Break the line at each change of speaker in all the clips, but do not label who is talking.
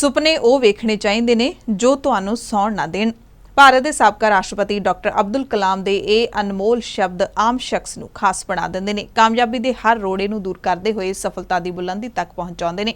ਸੁਪਨੇ ਉਹ ਵੇਖਣੇ ਚਾਹੀਦੇ ਨੇ ਜੋ ਤੁਹਾਨੂੰ ਸੌਣ ਨਾ ਦੇਣ। ਭਾਰਤ ਦੇ ਸਾਬਕਾ ਰਾਸ਼ਟਰਪਤੀ ਡਾਕਟਰ ਅਬਦੁਲ ਕਲਾਮ ਦੇ ਇਹ ਅਨਮੋਲ ਸ਼ਬਦ ਆਮ ਸ਼ਖਸ ਨੂੰ ਖਾਸ ਬਣਾ ਦਿੰਦੇ ਨੇ। ਕਾਮਯਾਬੀ ਦੇ ਹਰ ਰੋੜੇ ਨੂੰ ਦੂਰ ਕਰਦੇ ਹੋਏ ਸਫਲਤਾ ਦੀ ਬੁਲੰਦੀ ਤੱਕ ਪਹੁੰਚਾਉਂਦੇ ਨੇ।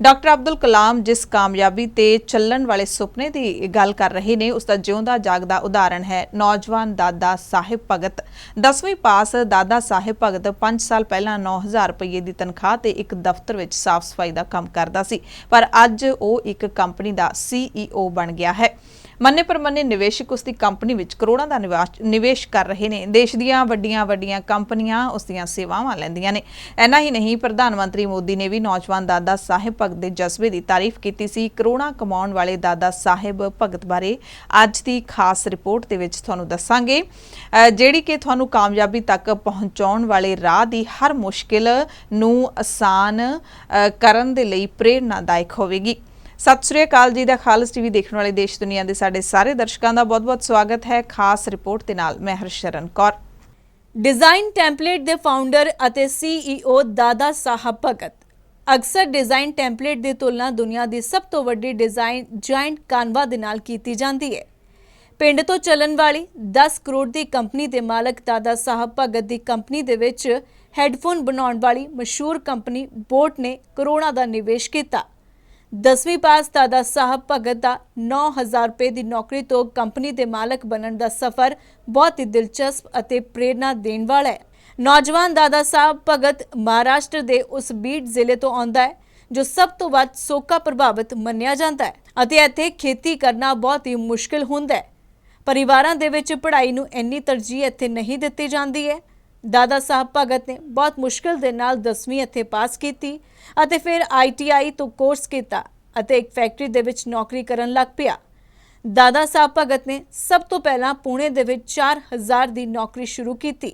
ਡਾਕਟਰ ਅਬਦੁਲ ਕਲਾਮ ਜਿਸ ਕਾਮਯਾਬੀ ਤੇ ਚੱਲਣ ਵਾਲੇ ਸੁਪਨੇ ਦੀ ਗੱਲ ਕਰ ਰਹੇ ਨੇ ਉਸ ਦਾ ਜਿਉਂਦਾ ਜਾਗਦਾ ਉਦਾਹਰਣ ਹੈ, ਨੌਜਵਾਨ ਦਾਦਾ ਸਾਹਿਬ ਭਗਤ। 10ਵੀਂ ਪਾਸ ਦਾਦਾ ਸਾਹਿਬ ਭਗਤ 5 ਸਾਲ ਪਹਿਲਾਂ 9000 ਰੁਪਏ ਦੀ ਤਨਖਾਹ ਤੇ ਇੱਕ ਦਫ਼ਤਰ ਵਿੱਚ ਸਾਫ਼ ਸਫ਼ਾਈ ਦਾ ਕੰਮ ਕਰਦਾ ਸੀ, ਪਰ ਅੱਜ ਉਹ ਇੱਕ ਕੰਪਨੀ ਦਾ ਸੀਈਓ ਬਣ ਗਿਆ ਹੈ। ਮੰਨੇ ਪਰਮੰਨੇ ਨਿਵੇਸ਼ਕ ਉਸ ਦੀ ਕੰਪਨੀ ਵਿੱਚ ਕਰੋੜਾਂ ਦਾ ਨਿਵਾਸ- ਨਿਵੇਸ਼ ਕਰ ਰਹੇ ਨੇ। ਦੇਸ਼ ਦੀਆਂ ਵੱਡੀਆਂ ਵੱਡੀਆਂ ਕੰਪਨੀਆਂ ਉਸ ਦੀਆਂ ਸੇਵਾਵਾਂ ਲੈਂਦੀਆਂ ਨੇ। ਐਨਾ ਹੀ ਨਹੀਂ, ਪ੍ਰਧਾਨ ਮੰਤਰੀ ਮੋਦੀ ਨੇ ਵੀ ਨੌਜਵਾਨ ਦਾਦਾ ਸਾਹਿਬ ਭਗਤ ਦੇ ਜਜ਼ਬੇ ਦੀ ਤਾਰੀਫ ਕੀਤੀ ਸੀ। ਕਰੋੜਾਂ ਕਮਾਉਣ ਵਾਲੇ ਦਾਦਾ ਸਾਹਿਬ ਭਗਤ ਬਾਰੇ ਅੱਜ ਦੀ ਖਾਸ ਰਿਪੋਰਟ ਦੇ ਵਿੱਚ ਤੁਹਾਨੂੰ ਦੱਸਾਂਗੇ। ਜਿਹੜੀ ਕਿ ਤੁਹਾਨੂੰ ਕਾਮਯਾਬੀ ਤੱਕ ਪਹੁੰਚਾਉਣ ਵਾਲੇ ਰਾਹ ਦੀ ਹਰ ਮੁਸ਼ਕਿਲ ਨੂੰ ਆਸਾਨ ਕਰਨ ਦੇ ਲਈ ਪ੍ਰੇਰਨਾਦਾਇਕ ਹੋਵੇਗੀ। ਸਤਿ ਸ੍ਰੀ ਅਕਾਲ ਜੀ ਦਾ ਖਾਲਸ ਟੀਵੀ ਦੇਖਣ ਵਾਲੇ ਦੇਸ਼ ਦੁਨੀਆ ਦੇ ਸਾਡੇ ਸਾਰੇ ਦਰਸ਼ਕਾਂ ਦਾ ਬਹੁਤ-ਬਹੁਤ ਸਵਾਗਤ ਹੈ। ਖਾਸ ਰਿਪੋਰਟ ਦੇ ਨਾਲ ਮੈਂ ਹਰਸ਼ਰਨ ਕੌਰ।
ਡਿਜ਼ਾਈਨ ਟੈਂਪਲੇਟ ਦੇ ਫਾਊਂਡਰ ਅਤੇ ਸੀਈਓ ਦਾਦਾ ਸਾਹਿਬ ਭਗਤ। ਅਕਸਰ ਡਿਜ਼ਾਈਨ ਟੈਂਪਲੇਟ ਦੀ ਤੁਲਨਾ ਦੁਨੀਆ ਦੀ ਸਭ ਤੋਂ ਵੱਡੀ ਡਿਜ਼ਾਈਨ ਜਾਇੰਟ ਕਾਨਵਾ ਦੇ ਨਾਲ ਕੀਤੀ ਜਾਂਦੀ ਹੈ। ਪਿੰਡ ਤੋਂ ਚੱਲਣ ਵਾਲੀ 10 ਕਰੋੜ ਦੀ ਕੰਪਨੀ ਦੇ ਮਾਲਕ ਦਾਦਾ ਸਾਹਿਬ ਭਗਤ ਦੀ ਕੰਪਨੀ ਦੇ ਵਿੱਚ ਹੈੱਡਫੋਨ ਬਣਾਉਣ ਵਾਲੀ ਮਸ਼ਹੂਰ ਕੰਪਨੀ ਬੋਟ ਨੇ ਕਰੋੜਾਂ ਦਾ ਨਿਵੇਸ਼ ਕੀਤਾ। 10ਵੀਂ ਪਾਸ ਦਾਦਾ ਸਾਹਿਬ ਭਗਤ ਦਾ 9000 ਰੁਪਏ ਦੀ ਨੌਕਰੀ ਤੋਂ ਕੰਪਨੀ ਦੇ ਮਾਲਕ ਬਣਨ ਦਾ ਸਫ਼ਰ ਬਹੁਤ ਹੀ ਦਿਲਚਸਪ ਅਤੇ ਪ੍ਰੇਰਨਾ ਦੇਣ ਵਾਲਾ ਹੈ। ਨੌਜਵਾਨ ਦਾਦਾ ਸਾਹਿਬ ਭਗਤ ਮਹਾਰਾਸ਼ਟਰ ਦੇ ਉਸ ਬੀਡ ਜ਼ਿਲ੍ਹੇ ਤੋਂ ਆਉਂਦਾ ਹੈ, ਜੋ ਸਭ ਤੋਂ ਵੱਧ ਸੋਕਾ ਪ੍ਰਭਾਵਿਤ ਮੰਨਿਆ ਜਾਂਦਾ ਹੈ ਅਤੇ ਇੱਥੇ ਖੇਤੀ ਕਰਨਾ ਬਹੁਤ ਹੀ ਮੁਸ਼ਕਿਲ ਹੁੰਦਾ ਹੈ। ਪਰਿਵਾਰਾਂ ਦੇ ਵਿੱਚ ਪੜ੍ਹਾਈ ਨੂੰ ਇੰਨੀ ਤਰਜੀਹ ਇੱਥੇ ਨਹੀਂ ਦਿੱਤੀ ਜਾਂਦੀ ਹੈ। ਦਾਦਾ ਸਾਹਿਬ ਭਗਤ ਨੇ ਬਹੁਤ ਮੁਸ਼ਕਲ ਦੇ ਨਾਲ 10ਵੀਂ ਇੱਥੇ ਪਾਸ ਕੀਤੀ ਅਤੇ ਫਿਰ ਆਈਟੀਆਈ ਤੋਂ ਕੋਰਸ ਕੀਤਾ ਅਤੇ ਇੱਕ ਫੈਕਟਰੀ ਦੇ ਵਿੱਚ ਨੌਕਰੀ ਕਰਨ ਲੱਗ ਪਿਆ। ਦਾਦਾ ਸਾਹਿਬ ਭਗਤ ਨੇ ਸਭ ਤੋਂ ਪਹਿਲਾਂ ਪੁਣੇ ਦੇ ਵਿੱਚ 4000 ਦੀ ਨੌਕਰੀ ਸ਼ੁਰੂ ਕੀਤੀ।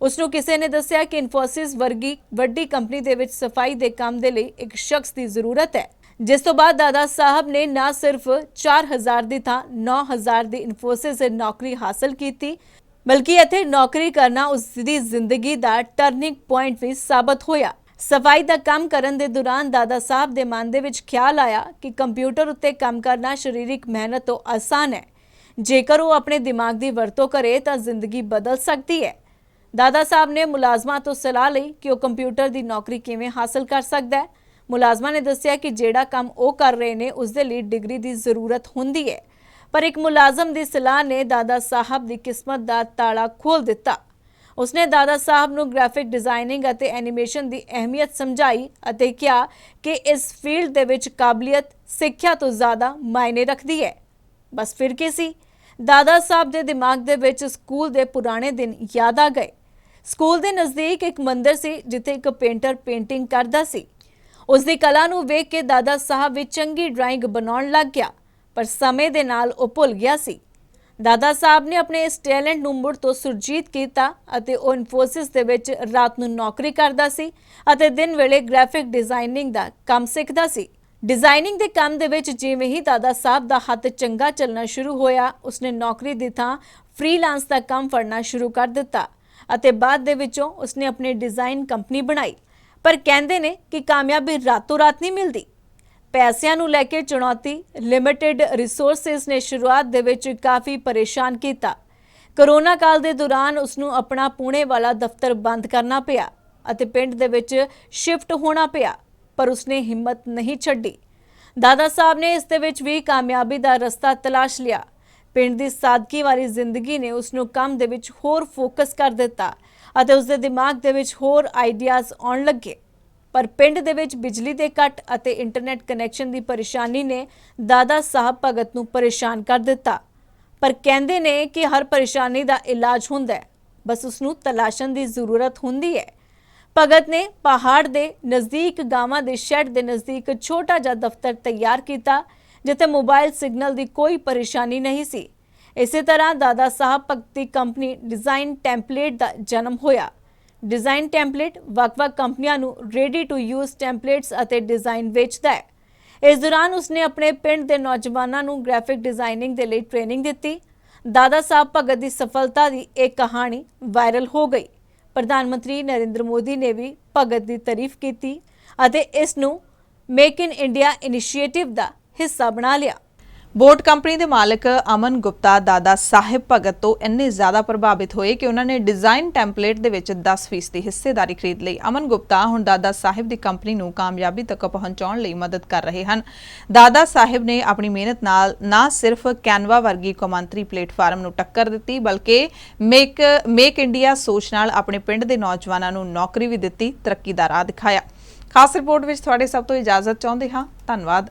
ਉਸ ਨੂੰ ਕਿਸੇ ਨੇ ਦੱਸਿਆ ਕਿ ਇਨਫੋਸਿਸ ਵਰਗੀ ਵੱਡੀ ਕੰਪਨੀ ਦੇ ਵਿੱਚ ਸਫ਼ਾਈ ਦੇ ਕੰਮ ਦੇ ਲਈ ਇੱਕ ਸ਼ਖਸ ਦੀ ਜ਼ਰੂਰਤ ਹੈ। ਜਿਸ ਤੋਂ ਬਾਅਦ ਦਾਦਾ ਸਾਹਿਬ ਨੇ ਨਾ ਸਿਰਫ 4000 ਦੀ ਥਾਂ 9000 ਦੀ ਇਨਫੋਸਿਸ ਦੇ ਨੌਕਰੀ ਹਾਸਲ ਕੀਤੀ ਬਲਕਿ ਇੱਥੇ ਨੌਕਰੀ ਕਰਨਾ ਉਸ ਦੀ ਜ਼ਿੰਦਗੀ ਦਾ ਟਰਨਿੰਗ ਪੁਆਇੰਟ ਵੀ ਸਾਬਤ ਹੋਇਆ। ਸਫ਼ਾਈ ਦਾ ਕੰਮ ਕਰਨ ਦੇ ਦੌਰਾਨ ਦਾਦਾ ਸਾਹਿਬ ਦੇ ਮਨ ਦੇ ਵਿੱਚ ਖਿਆਲ ਆਇਆ ਕਿ ਕੰਪਿਊਟਰ ਉੱਤੇ ਕੰਮ ਕਰਨਾ ਸਰੀਰਕ ਮਿਹਨਤ ਤੋਂ ਆਸਾਨ ਹੈ। ਜੇਕਰ ਉਹ ਆਪਣੇ ਦਿਮਾਗ ਦੀ ਵਰਤੋਂ ਕਰੇ ਤਾਂ ਜ਼ਿੰਦਗੀ ਬਦਲ ਸਕਦੀ ਹੈ। ਦਾਦਾ ਸਾਹਿਬ ਨੇ ਮੁਲਾਜ਼ਮਾਂ ਤੋਂ ਸਲਾਹ ਲਈ ਕਿ ਉਹ ਕੰਪਿਊਟਰ ਦੀ ਨੌਕਰੀ ਕਿਵੇਂ ਹਾਸਲ ਕਰ ਸਕਦਾ ਹੈ। ਮੁਲਾਜ਼ਮਾਂ ਨੇ ਦੱਸਿਆ ਕਿ ਜਿਹੜਾ ਕੰਮ ਉਹ ਕਰ ਰਹੇ ਨੇ ਉਸ ਦੇ ਲਈ ਡਿਗਰੀ ਦੀ ਜ਼ਰੂਰਤ ਹੁੰਦੀ ਹੈ। ਪਰ ਇੱਕ ਮੁਲਾਜ਼ਮ ਦੀ ਸਲਾਹ ਨੇ ਦਾਦਾ ਸਾਹਿਬ ਦੀ ਕਿਸਮਤ ਦਾ ਤਾਲਾ ਖੋਲ ਦਿੱਤਾ। ਉਸਨੇ ਦਾਦਾ ਸਾਹਿਬ ਨੂੰ ਗ੍ਰਾਫਿਕ ਡਿਜ਼ਾਈਨਿੰਗ ਅਤੇ ਐਨੀਮੇਸ਼ਨ ਦੀ ਅਹਿਮੀਅਤ ਸਮਝਾਈ ਅਤੇ ਕਿਹਾ ਕਿ ਇਸ ਫੀਲਡ ਦੇ ਵਿੱਚ ਕਾਬਲੀਅਤ ਸਿੱਖਿਆ ਤੋਂ ਜ਼ਿਆਦਾ ਮਾਇਨੇ ਰੱਖਦੀ ਹੈ। ਬਸ ਫਿਰ ਕੀ ਸੀ? ਦਾਦਾ ਸਾਹਿਬ ਦੇ ਦਿਮਾਗ ਦੇ ਵਿੱਚ ਸਕੂਲ ਦੇ ਪੁਰਾਣੇ ਦਿਨ ਯਾਦ ਆ ਗਏ। ਸਕੂਲ ਦੇ ਨਜ਼ਦੀਕ ਇੱਕ ਮੰਦਿਰ ਸੀ ਜਿੱਥੇ ਇੱਕ ਪੇਂਟਰ ਪੇਂਟਿੰਗ ਕਰਦਾ ਸੀ। ਉਸ ਦੀ ਕਲਾ ਨੂੰ ਵੇਖ ਕੇ ਦਾਦਾ ਸਾਹਿਬ ਵੀ ਚੰਗੀ ਡਰਾਇੰਗ ਬਣਾਉਣ ਲੱਗ ਗਿਆ। ਪਰ ਸਮੇਂ ਦੇ ਨਾਲ ਉਹ ਭੁੱਲ ਗਿਆ ਸੀ। ਦਾਦਾ ਸਾਹਿਬ ਨੇ ਆਪਣੇ ਇਸ ਟੈਲੈਂਟ ਨੂੰ ਮੁੜ ਤੋਂ ਸੁਰਜੀਤ ਕੀਤਾ ਅਤੇ ਉਹ ਇਨਫੋਸਿਸ ਦੇ ਵਿੱਚ ਰਾਤ ਨੂੰ ਨੌਕਰੀ ਕਰਦਾ ਸੀ ਅਤੇ ਦਿਨ ਵੇਲੇ ਗ੍ਰਾਫਿਕ ਡਿਜ਼ਾਈਨਿੰਗ ਦਾ ਕੰਮ ਸਿੱਖਦਾ ਸੀ। ਡਿਜ਼ਾਈਨਿੰਗ ਦੇ ਕੰਮ ਦੇ ਵਿੱਚ ਜਿਵੇਂ ਹੀ ਦਾਦਾ ਸਾਹਿਬ ਦਾ ਹੱਥ ਚੰਗਾ ਚੱਲਣਾ ਸ਼ੁਰੂ ਹੋਇਆ, ਉਸਨੇ ਨੌਕਰੀ ਦੀ ਥਾਂ ਫ੍ਰੀਲਾਂਸ ਦਾ ਕੰਮ ਫੜਨਾ ਸ਼ੁਰੂ ਕਰ ਦਿੱਤਾ ਅਤੇ ਬਾਅਦ ਦੇ ਵਿੱਚੋਂ ਉਸਨੇ ਆਪਣੀ ਡਿਜ਼ਾਈਨ ਕੰਪਨੀ ਬਣਾਈ। ਪਰ ਕਹਿੰਦੇ ਨੇ ਕਿ ਕਾਮਯਾਬੀ ਰਾਤੋਂ ਰਾਤ ਨਹੀਂ ਮਿਲਦੀ। ਪੈਸਿਆਂ ਨੂੰ ਲੈ ਕੇ ਚੁਣੌਤੀ ਲਿਮਿਟਿਡ ਰਿਸੋਰਸਸ ਨੇ ਸ਼ੁਰੂਆਤ ਦੇ ਵਿੱਚ ਕਾਫੀ ਪਰੇਸ਼ਾਨ ਕੀਤਾ। ਕਰੋਨਾ ਕਾਲ ਦੇ ਦੌਰਾਨ ਉਸ ਨੂੰ ਆਪਣਾ ਪੂਣੇ ਵਾਲਾ ਦਫ਼ਤਰ ਬੰਦ ਕਰਨਾ ਪਿਆ ਅਤੇ ਪਿੰਡ ਦੇ ਵਿੱਚ ਸ਼ਿਫਟ ਹੋਣਾ ਪਿਆ, ਪਰ ਉਸਨੇ ਹਿੰਮਤ ਨਹੀਂ ਛੱਡੀ। ਦਾਦਾ ਸਾਹਿਬ ਨੇ ਇਸ ਦੇ ਵਿੱਚ ਵੀ ਕਾਮਯਾਬੀ ਦਾ ਰਸਤਾ ਤਲਾਸ਼ ਲਿਆ। ਪਿੰਡ ਦੀ ਸਾਦਗੀ ਵਾਲੀ ਜ਼ਿੰਦਗੀ ਨੇ ਉਸ ਨੂੰ ਕੰਮ ਦੇ ਵਿੱਚ ਹੋਰ ਫੋਕਸ ਕਰ ਦਿੱਤਾ ਅਤੇ ਉਸ ਦੇ ਦਿਮਾਗ ਦੇ ਵਿੱਚ ਹੋਰ ਆਈਡੀਆਜ਼ ਆਉਣ ਲੱਗੇ। ਪਰ ਪਿੰਡ ਦੇ ਵਿੱਚ ਬਿਜਲੀ ਦੇ ਕੱਟ ਅਤੇ ਇੰਟਰਨੈਟ ਕਨੈਕਸ਼ਨ ਦੀ ਪਰੇਸ਼ਾਨੀ ਨੇ ਦਾਦਾ ਸਾਹਿਬ ਭਗਤ ਨੂੰ ਪਰੇਸ਼ਾਨ ਕਰ ਦਿੱਤਾ। ਪਰ ਕਹਿੰਦੇ ਨੇ ਕਿ ਹਰ ਪਰੇਸ਼ਾਨੀ ਦਾ ਇਲਾਜ ਹੁੰਦਾ ਹੈ। ਬਸ ਉਸ ਨੂੰ ਤਲਾਸ਼ਣ ਦੀ ਜ਼ਰੂਰਤ ਹੁੰਦੀ ਹੈ। ਭਗਤ ਨੇ ਪਹਾੜ ਦੇ ਨਜ਼ਦੀਕ, ਗਾਵਾਂ ਦੇ ਸ਼ੈੱਡ ਦੇ ਨਜ਼ਦੀਕ ਛੋਟਾ ਜਿਹਾ ਦਫ਼ਤਰ ਤਿਆਰ ਕੀਤਾ, ਜਿੱਥੇ ਮੋਬਾਈਲ ਸਿਗਨਲ ਦੀ ਕੋਈ ਪਰੇਸ਼ਾਨੀ ਨਹੀਂ ਸੀ। ਇਸੇ ਤਰ੍ਹਾਂ ਦਾਦਾ ਸਾਹਿਬ ਭਗਤ ਦੀ ਕੰਪਨੀ ਡਿਜ਼ਾਈਨ ਟੈਂਪਲੇਟ ਦਾ ਜਨਮ ਹੋਇਆ। ਡਿਜ਼ਾਈਨ ਟੈਂਪਲੇਟ ਵੱਖ-ਵੱਖ ਕੰਪਨੀਆਂ ਨੂੰ ਰੈਡੀ ਟੂ ਯੂਜ਼ ਟੈਂਪਲੇਟਸ ਅਤੇ ਡਿਜ਼ਾਈਨ ਵੇਚਦਾ ਹੈ। ਇਸ ਦੌਰਾਨ ਉਸਨੇ ਆਪਣੇ ਪਿੰਡ ਦੇ ਨੌਜਵਾਨਾਂ ਨੂੰ ਗ੍ਰਾਫਿਕ ਡਿਜ਼ਾਈਨਿੰਗ ਦੇ ਲਈ ਟ੍ਰੇਨਿੰਗ ਦਿੱਤੀ। ਦਾਦਾ ਸਾਹਿਬ ਭਗਤ ਦੀ ਸਫਲਤਾ ਦੀ ਇਹ ਕਹਾਣੀ ਵਾਇਰਲ ਹੋ ਗਈ। ਪ੍ਰਧਾਨ ਮੰਤਰੀ ਨਰਿੰਦਰ ਮੋਦੀ ਨੇ ਵੀ ਭਗਤ ਦੀ ਤਾਰੀਫ ਕੀਤੀ ਅਤੇ ਇਸ ਨੂੰ ਮੇਕ ਇਨ ਇੰਡੀਆ ਇਨੀਸ਼ੀਏਟਿਵ ਦਾ ਹਿੱਸਾ ਬਣਾ ਲਿਆ।
ਬੋਟ ਕੰਪਨੀ ਦੇ ਮਾਲਕ ਅਮਨ ਗੁਪਤਾ, ਦਾਦਾ ਸਾਹਿਬ ਭਗਤ ਤੋਂ ਇੰਨੇ ਜ਼ਿਆਦਾ ਪ੍ਰਭਾਵਿਤ ਹੋਏ ਕਿ ਉਹਨਾਂ ਨੇ ਡਿਜ਼ਾਈਨ ਟੈਂਪਲੇਟ ਦੇ ਵਿੱਚ 10% ਦੀ ਹਿੱਸੇਦਾਰੀ ਖਰੀਦ ਲਈ। ਅਮਨ ਗੁਪਤਾ ਹੁਣ ਦਾਦਾ ਸਾਹਿਬ ਦੀ ਕੰਪਨੀ ਨੂੰ ਕਾਮਯਾਬੀ ਤੱਕ ਪਹੁੰਚਾਉਣ ਲਈ ਮਦਦ ਕਰ ਰਹੇ ਹਨ। ਦਾਦਾ ਸਾਹਿਬ ਨੇ ਆਪਣੀ ਮਿਹਨਤ ਨਾਲ ਨਾ ਸਿਰਫ ਕੈਨਵਾ ਵਰਗੀ ਕੌਮਾਂਤਰੀ ਪਲੇਟਫਾਰਮ ਨੂੰ ਟੱਕਰ ਦਿੱਤੀ, ਬਲਕਿ ਮੇਕ ਮੇਕ ਇੰਡੀਆ ਸੋਚ ਨਾਲ ਆਪਣੇ ਪਿੰਡ ਦੇ ਨੌਜਵਾਨਾਂ ਨੂੰ ਨੌਕਰੀ ਵੀ ਦਿੱਤੀ, ਤਰੱਕੀ ਦਾ ਰਾਹ ਦਿਖਾਇਆ। ਖਾਸ ਰਿਪੋਰਟ ਵਿੱਚ ਤੁਹਾਡੇ ਸਭ ਤੋਂ ਇਜਾਜ਼ਤ ਚਾਹੁੰਦੇ ਹਾਂ। ਧੰਨਵਾਦ।